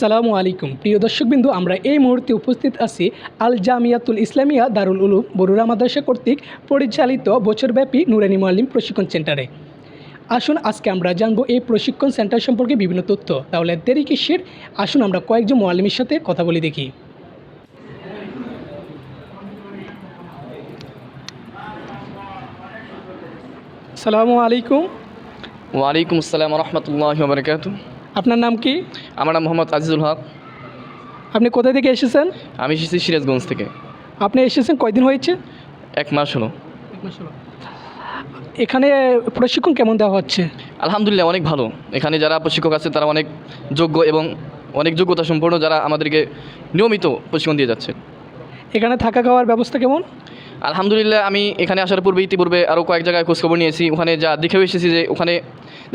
সালামু আলাইকুম। প্রিয় দর্শকবিন্দু, আমরা এই মুহূর্তে উপস্থিত আছি আল জামিয়াতুল ইসলামিয়া দারুল উলুম বরুরা মাদ্রাসা কর্তৃক পরিচালিত বছরব্যাপী নুরানি মোয়াল্লিম প্রশিক্ষণ সেন্টারে। আসুন, আজকে আমরা জানব এই প্রশিক্ষণ সেন্টার সম্পর্কে বিভিন্ন তথ্য। তাহলে দেরি কিসের? আসুন, আমরা কয়েকজন মোয়াল্লিমের সাথে কথা বলি দেখি। সালামু আলাইকুম। ওয়ালাইকুম আসসালাম রহমতুল্লাহ বরকাত আপনার নাম কি? আমার নাম মোহাম্মদ আজিজুল হক। আপনি কোথা থেকে এসেছেন? আমি এসেছি সিরাজগঞ্জ থেকে। আপনি এসেছেন কয়দিন হয়েছে? এক মাস হলো। এখানে প্রশিক্ষণ কেমন দেওয়া হচ্ছে? আলহামদুলিল্লাহ অনেক ভালো। এখানে যারা প্রশিক্ষক আছে তারা অনেক যোগ্য এবং অনেক যোগ্যতা সম্পন্ন যারা আমাদেরকে নিয়মিত প্রশিক্ষণ দিয়ে যাচ্ছে। এখানে থাকা খাওয়ার ব্যবস্থা কেমন? আলহামদুলিল্লাহ আমি এখানে আসার পূর্বে ইতিপূর্বে আরও কয়েক জায়গায় খোঁজখবর নিয়েছি। ওখানে যা দেখেও এসেছি যে ওখানে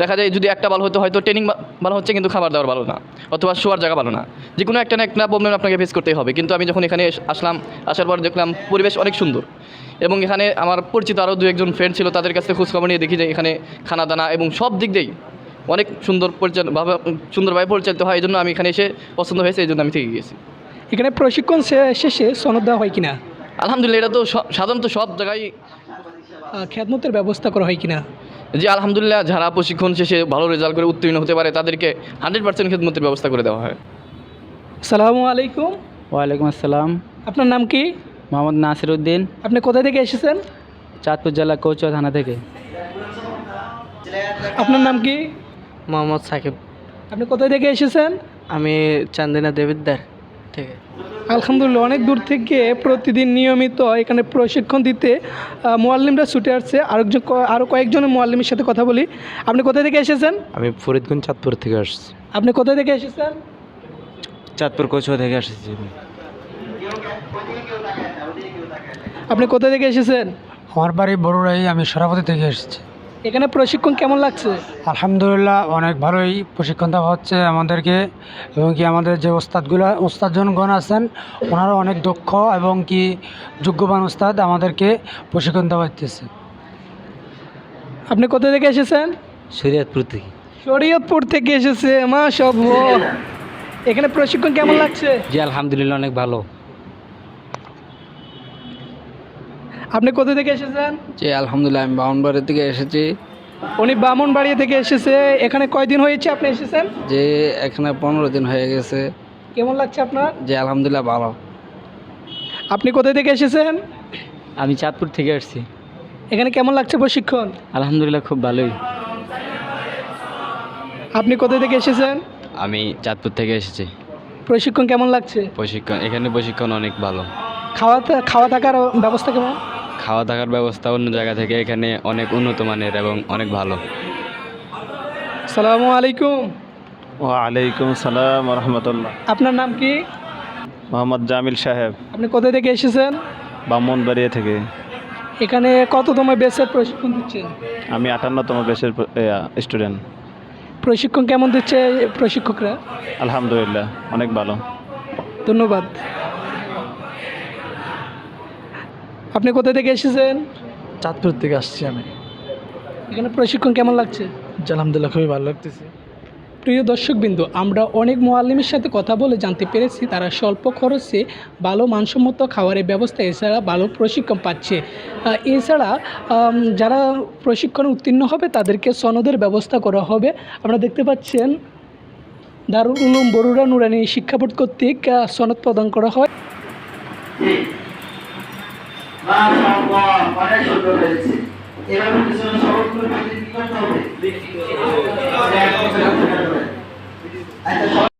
দেখা যায় যদি একটা ভালো হতো হয়তো ট্রেনিং ভালো হচ্ছে কিন্তু খাবার দাবার ভালো না অথবা শোয়ার জায়গা ভালো না। যে কোনো একটা না একটা প্রবলেম আপনাকে ফেস করতেই হবে। কিন্তু আমি যখন এখানে আসলাম আসার পর দেখলাম পরিবেশ অনেক সুন্দর। এবং এখানে আমার পরিচিত আরও দু একজন ফ্রেন্ড ছিল তাদের কাছে খোঁজখবর নিয়ে দেখি যে এখানে খানা দানা এবং সব দিক দিয়েই অনেক সুন্দর পরিচালনা ভাবে সুন্দরভাবে পরিচালিত হয়। এই জন্য আমি এখানে এসে পছন্দ হয়েছে এই জন্য আমি থেকে গিয়েছি। এখানে প্রশিক্ষণ শেষে সনদ দেওয়া হয় কিনা? আলহামদুলিল্লাহ এটা তো সাধারণত সব জায়গায় খেদমতের ব্যবস্থা করা হয় কিনা? যে আলহামদুলিল্লাহ যারা প্রশিক্ষণ শেষে ভালো রেজাল্ট করে উত্তীর্ণ হতে পারে তাদেরকে হান্ড্রেড পার্সেন্ট খেদমতের ব্যবস্থা করে দেওয়া হয়। সালামু আলাইকুম। ওয়ালাইকুম আসসালাম। আপনার নাম কি? মোহাম্মদ নাসির উদ্দিন আপনি কোথা থেকে এসেছেন? চাঁদপুর জেলা কৌচুয়া থানা থেকে। আপনার নাম কি? মোহাম্মদ সাকিব। আপনি কোথায় থেকে এসেছেন? আমি চান্দিনা দেবিদ্দার থেকে। আলহামদুলিল্লাহ অনেক দূর থেকে প্রতিদিন নিয়মিত এখানে প্রশিক্ষণ দিতে মোয়াল্লিমরা ছুটে আসছে। আরেকজন ক- আরও কয়েকজন মোয়াল্লিমের সাথে কথা বলি। আপনি কোথা থেকে এসেছেন? আমি ফরিদগঞ্জ চাঁদপুর থেকে আসছি। আপনি কোথা থেকে এসেছেন? চাঁদপুর কচুয়া থেকে এসেছি আপনি কোথা থেকে এসেছেন? আমার বাড়ি বড়ুরাই আমি সরাপতি থেকে এসেছি। এখানে প্রশিক্ষণ কেমন লাগছে? আলহামদুলিল্লাহ অনেক ভালোই প্রশিক্ষণ দেওয়া হচ্ছে আমাদেরকে এবং কি আমাদের যে ওস্তাদগুলো ওস্তাদজনগণ আছেন ওনারা অনেক দক্ষ এবং কি যোগ্যবান ওস্তাদ আমাদেরকে প্রশিক্ষণ দেওয়া হচ্ছে আপনি কোথা থেকে এসেছেন? শরীয়তপুর থেকে। শরীয়তপুর থেকে এসেছে মা সব এখানে প্রশিক্ষণ কেমন লাগছে? জি আলহামদুলিল্লাহ অনেক ভালো। আপনি কোথা থেকে এসেছেন? জি আলহামদুলিল্লাহ আমি বাউনবাড়ি থেকে এসেছি। উনি বামনবাড়িয়া থেকে এসেছে এখানে কয়দিন হয়েছে আপনি এসেছেন? যে এখানে পনেরো দিন হয়ে গেছে। কেমন লাগছে আপনার? যে আলহামদুলিল্লাহ ভালো। আপনি কোথা থেকে এসেছেন? আমি চাঁদপুর থেকে আসছি। এখানে কেমন লাগছে প্রশিক্ষণ? আলহামদুলিল্লাহ খুব ভালোই। আপনি কোথা থেকে এসেছেন? আমি চাঁদপুর থেকে এসেছি। প্রশিক্ষণ কেমন লাগছে? প্রশিক্ষণ এখানে প্রশিক্ষণ অনেক ভালো। খাওয়া খাওয়া থাকার ব্যবস্থা কেমন? খাওয়া থাকার ব্যবস্থা অন্য জায়গা থেকে এখানে অনেক উন্নত মানের এবং অনেক ভালো। সালামু আলাইকুম। ওয়ালাইকুম সালাম রহমতুল্লাহ আপনার নাম কি? মোহাম্মদ জামিল সাহেব। আপনি কোথা থেকে এসেছেন? বামনবাড়িয়া থেকে। এখানে কততম বেসের প্রশিক্ষণ দিচ্ছেন? আমি আটান্নতম বেসের স্টুডেন্ট। প্রশিক্ষণ কেমন দিচ্ছে প্রশিক্ষকরা? আলহামদুলিল্লাহ অনেক ভালো। ধন্যবাদ। আপনি কোথা থেকে এসেছেন? চাঁদপুর থেকে আসছি আমি। এখানে প্রশিক্ষণ কেমন লাগছে? আলহামদুলিল্লাহ খুবই ভালো লাগতেছে। প্রিয় দর্শকবিন্দু আমরা অনেক মোয়াল্লিমের সাথে কথা বলে জানতে পেরেছি তারা স্বল্প খরচে ভালো মানসম্মত খাবারের ব্যবস্থা এছাড়া ভালো প্রশিক্ষণ পাচ্ছে। এছাড়া যারা প্রশিক্ষণে উত্তীর্ণ হবে তাদেরকে সনদের ব্যবস্থা করা হবে। আপনারা দেখতে পাচ্ছেন দারুল উলুম বরুড়া নুরানি শিক্ষা বোর্ড কর্তৃক সনদ প্রদান করা হয়। অনেক সুন্দর হয়েছে এভাবে পিছনে সবক করে কি করতে হবে? আচ্ছা